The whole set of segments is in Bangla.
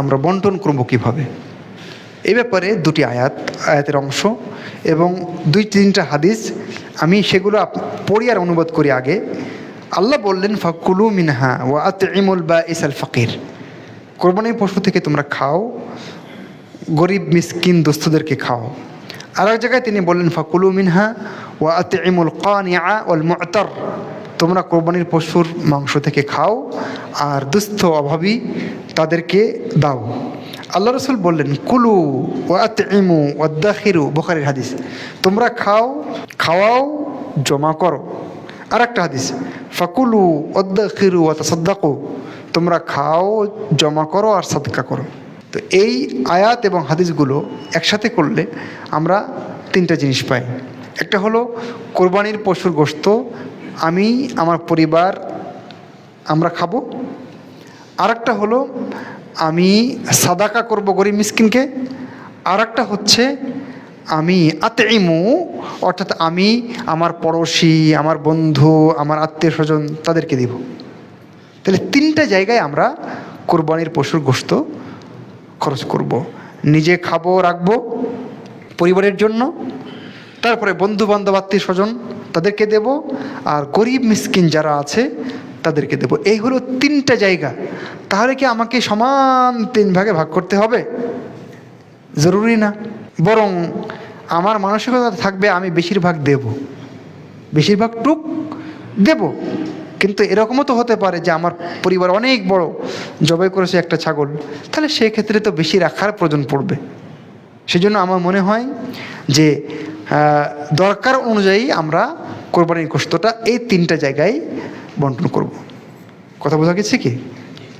আমরা বন্টন করব কীভাবে? এই ব্যাপারে দুটি আয়াত, আয়াতের অংশ এবং দুই, তিনটা হাদিস আমি সেগুলো পড়ি আর অনুবাদ করি আগে। আল্লাহ বললেন, ফাকুলু মিনহা ও আত ইমুল বা ইসাল ফকির। কোরবানির পশু থেকে তোমরা খাও, গরিব, মিসকিন দোস্তদেরকে খাও। আর এক জায়গায় তিনি বললেন, ফাকুলু মিনহা ও আত ইমুল কানিয়া ওল মুতার তোমরা কোরবানির পশুর মাংস থেকে খাও আর দুস্থ অভাবী তাদেরকে দাও। আল্লাহ রসুল বললেন, কুলু ও আত ইমু বোখারির হাদিস। তোমরা খাও, খাওয়াও, জমা করো। আর একটা হাদিস, ফাকুলু ওদ্দাখিরু ও তাসাদ্দাকু। তোমরা খাও, জমা করো আর সাদকা করো। তো এই আয়াত এবং হাদিসগুলো একসাথে করলে আমরা তিনটা জিনিস পাই। একটা হলো, কোরবানির পশুর গোস্ত আমি, আমার পরিবার, আমরা খাব। আর একটা হলো, আমি সাদাকা করব গরিব মিসকিনকে। আর একটা হচ্ছে, আমি আতেইমু অর্থাৎ আমি আমার পড়োশি, আমার বন্ধু, আমার আত্মীয় স্বজন তাদেরকে দিব। তাহলে তিনটা জায়গায় আমরা কোরবানির পশুর গোস্ত খরচ করব। নিজে খাব, রাখব পরিবারের জন্য, তারপরে বন্ধু বান্ধব আত্মীয় স্বজন তাদেরকে দেব, আর গরিব মিসকিন যারা আছে তাদেরকে দেব। এই হলো তিনটা জায়গা। তাহলে কি আমাকে সমান তিন ভাগে ভাগ করতে হবে? জরুরি না। বরং আমার মানসিকতা থাকবে, আমি বেশিরভাগ দেব। বেশিরভাগ টুক দেব। কিন্তু এরকমও তো হতে পারে যে আমার পরিবার অনেক বড়, জবাই করেছে একটা ছাগল। তাহলে সেক্ষেত্রে তো বেশি রাখার প্রয়োজন পড়বে। সেজন্য আমার মনে হয় যে দরকার অনুযায়ী আমরা কোরবানির গোস্তটা এই তিনটা জায়গায় বন্টন করব। কথা বোঝা গেছে কি?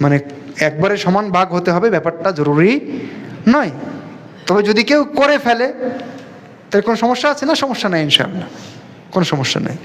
মানে একবারে সমান ভাগ হতে হবে, ব্যাপারটা জরুরি নয়। তবে যদি কেউ করে ফেলে তার কোনো সমস্যা আছে না? সমস্যা নেই, ইনশাআল্লাহ। কোনো সমস্যা নেই।